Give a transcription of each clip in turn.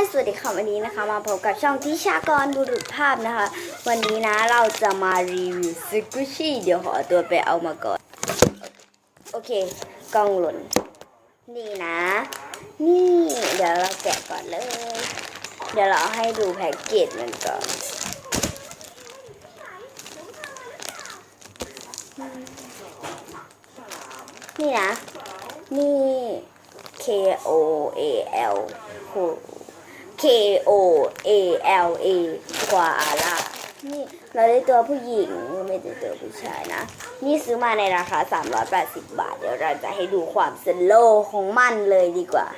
ายสวัสดีค่ะวันนี้นะคะ มาพบกับช่องทิชากรบุรุษภาพนะคะ วันนี้นะเราจะมารีวิวซึกุชิเดี๋ยวขอตัวไปเอามาก่อน โอเคกล้องหล่น นี่นะ นี่ เดี๋ยวเราแกะก่อนเลย เดี๋ยวเราให้ดูแพ็กเกจมันก่อนนี่นะ นี่ K O A L K O A L A ควาล่านี่เราได้ตัวผู้หญิงไม่ได้ตัวผู้ชายนะ นี่ซื้อมาในราคา 380 บาท เดี๋ยวเราจะให้ดูความสโลของมันเลยดีกว่า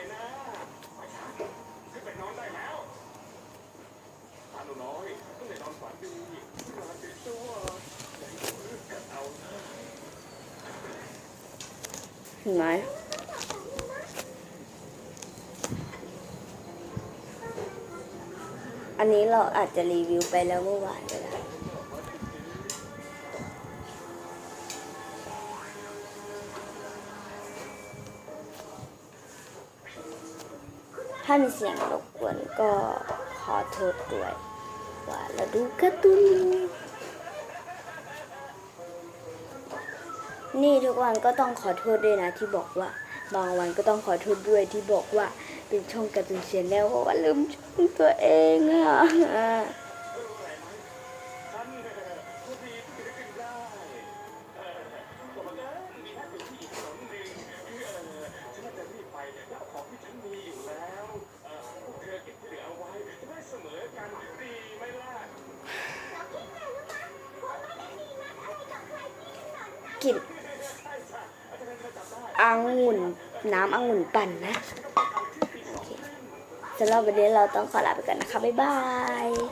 เห็นไหม อันนี้เราอาจจะรีวิวไปแล้วเมื่อวานก็ได้ถ้ามีเสียงรบกวนก็ขอโทษด้วย ว่าเราดูการ์ตูนนี่ทุกวันก็ต้องขอโทษด้วยนะที่บอกว่า บางวันก็ต้องขอโทษด้วยที่บอกว่า ป็นช่องการ์ตูนเชียนแล้วเพราะว่าลืมช่องตัวเองอะกลิ่นองุ่นน้ำองุ่นปั่นนะโอเคสำหรับวันนี้เราต้องขอลาไปก่อนนะคะ บ๊ายบาย